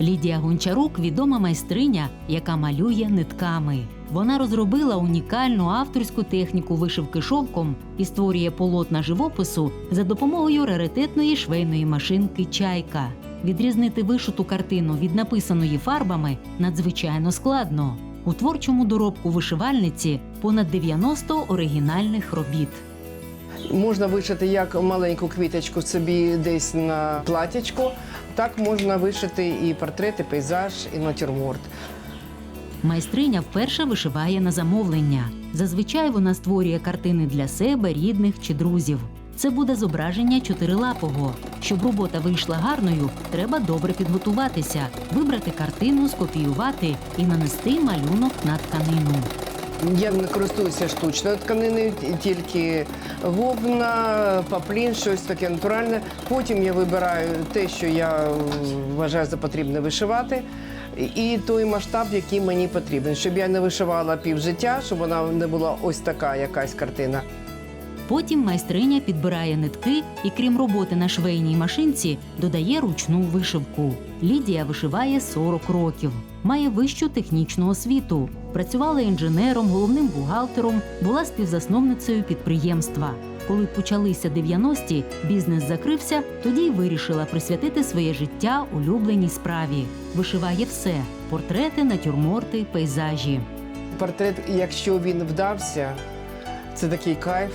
Лідія Гончарук відома майстриня, яка малює нитками. Вона розробила унікальну авторську техніку вишивки шовком і створює полотна живопису за допомогою раритетної швейної машинки Чайка. Відрізнити вишиту картину від написаної фарбами надзвичайно складно. У творчому доробку вишивальниці понад 90 оригінальних робіт. Можна вишити як маленьку квіточку собі десь на платячку, так можна вишити і портрет, і пейзаж, і натюрморт. Майстриня вперше вишиває на замовлення. Зазвичай вона створює картини для себе, рідних чи друзів. Це буде зображення чотирилапого. Щоб робота вийшла гарною, треба добре підготуватися, вибрати картину, скопіювати і нанести малюнок на тканину. Я не користуюся штучною тканиною, тільки вовна, паплін, щось таке натуральне. Потім я вибираю те, що я вважаю за потрібне вишивати, і той масштаб, який мені потрібен, щоб я не вишивала півжиття, щоб вона не була ось така якась картина. Потім майстриня підбирає нитки і, крім роботи на швейній машинці, додає ручну вишивку. Лідія вишиває 40 років, має вищу технічну освіту. Працювала інженером, головним бухгалтером, була співзасновницею підприємства. Коли почалися 90-ті, бізнес закрився, тоді й вирішила присвятити своє життя улюбленій справі. Вишиває все: портрети, натюрморти, пейзажі. Портрет, якщо він вдався, це такий кайф.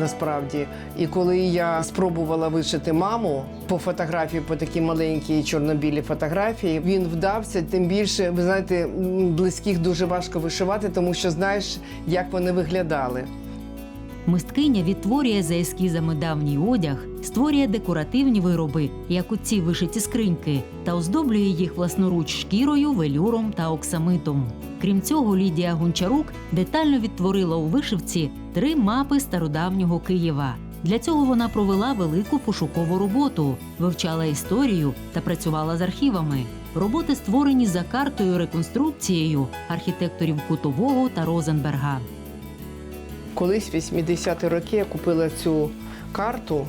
Насправді, і коли я спробувала вишити маму по фотографії, по такій маленькій чорно-білій фотографії, він вдався. Тим більше, ви знаєте, близьких дуже важко вишивати, тому що знаєш, як вони виглядали. Мисткиня відтворює за ескізами давній одяг, створює декоративні вироби, як оці вишиті скриньки, та оздоблює їх власноруч шкірою, велюром та оксамитом. Крім цього, Лідія Гончарук детально відтворила у вишивці три мапи стародавнього Києва. Для цього вона провела велику пошукову роботу, вивчала історію та працювала з архівами. Роботи створені за картою реконструкцією архітекторів Кутового та Розенберга. Колись в 80-ті роки я купила цю карту,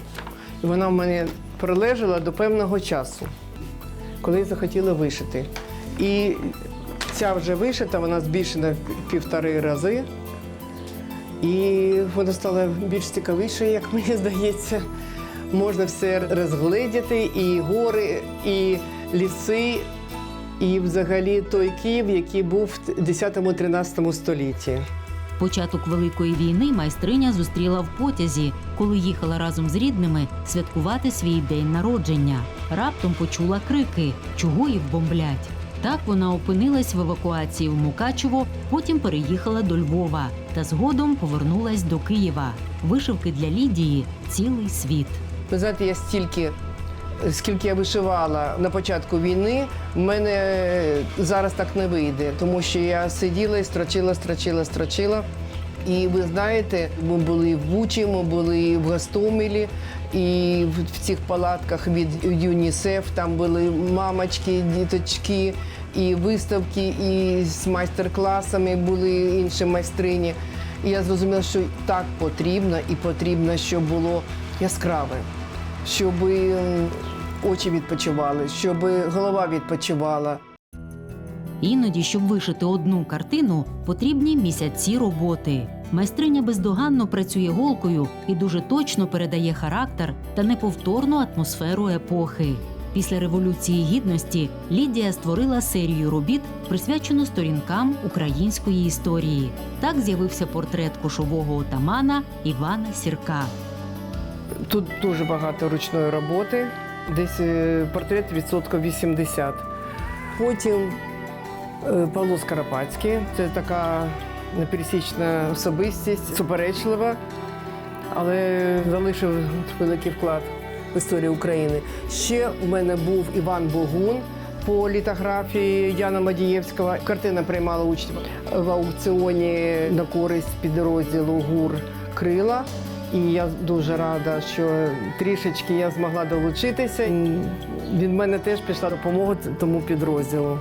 і вона в мене прилежала до певного часу, коли захотіла вишити. І ця вже вишита, вона збільшена в півтори рази. І вона стала більш цікавішою, як мені здається. Можна все розгледіти, і гори, і ліси, і взагалі той Київ, який був в 10-13 столітті. Початок Великої війни майстриня зустріла в потязі, коли їхала разом з рідними святкувати свій день народження. Раптом почула крики, чого їх бомблять. Так вона опинилась в евакуації в Мукачево, потім переїхала до Львова та згодом повернулась до Києва. Вишивки для Лідії цілий світ. Ви знаєте, я стільки, скільки я вишивала на початку війни, в мене зараз так не вийде, тому що я сиділа і строчила, строчила, строчила. І ви знаєте, ми були в Бучі, ми були в Гостомелі, і в цих палатках від ЮНІСЕФ там були мамочки, діточки, і виставки, і з майстер-класами були інші майстрині. І я зрозуміла, що так потрібно, і потрібно, щоб було яскраве, щоб очі відпочивали, щоб голова відпочивала. Іноді, щоб вишити одну картину, потрібні місяці роботи. Майстриня бездоганно працює голкою і дуже точно передає характер та неповторну атмосферу епохи. Після революції гідності Лідія створила серію робіт, присвячену сторінкам української історії. Так з'явився портрет кошового отамана Івана Сірка. Тут дуже багато ручної роботи, десь е, портрет відсотка 80. Потім е, Павло Скоропадський, це така непересічна особистість, суперечлива, але залишив великий вклад в історію України. Ще в мене був Іван Богун по літографії Яна Мадієвського. Картина приймала участь в аукціоні на користь підрозділу ГУР Крила. І я дуже рада, що трішечки я змогла долучитися. М, Від мене теж пішла допомога тому підрозділу.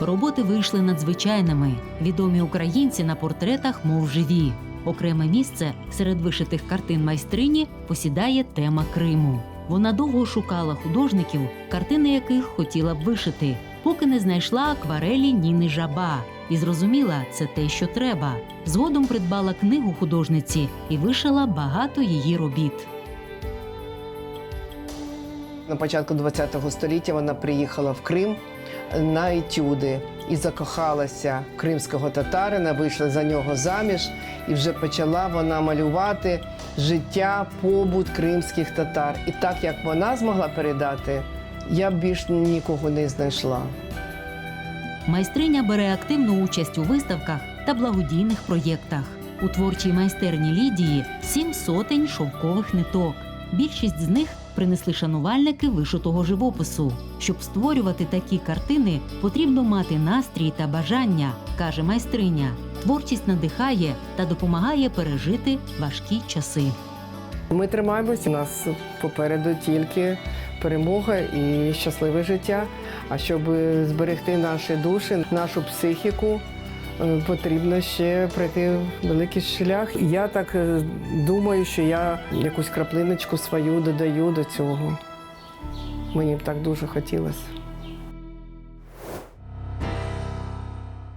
Роботи вийшли надзвичайними. Відомі українці на портретах, мов живі. Окреме місце серед вишитих картин майстрині посідає тема Криму. Вона довго шукала художників, картини яких хотіла б вишити, поки не знайшла акварелі Ніни Жаба і зрозуміла, це те, що треба. Згодом придбала книгу художниці і вишила багато її робіт. На початку ХХ століття вона приїхала в Крим на етюди і закохалася кримського татарина, вийшла за нього заміж, і вже почала вона малювати життя, побут кримських татар. І так як вона змогла передати, я більш нікого не знайшла. Майстриня бере активну участь у виставках та благодійних проєктах. У творчій майстерні Лідії сім сотень шовкових ниток. Більшість з них принесли шанувальники вишитого живопису. Щоб створювати такі картини, потрібно мати настрій та бажання, каже майстриня. Творчість надихає та допомагає пережити важкі часи. Ми тримаємося. У нас попереду тільки перемога і щасливе життя. А щоб зберегти наші душі, нашу психіку, е, потрібно ще пройти великий шлях. Я так е, думаю, що я якусь краплиночку свою додаю до цього. Мені б так дуже хотілося.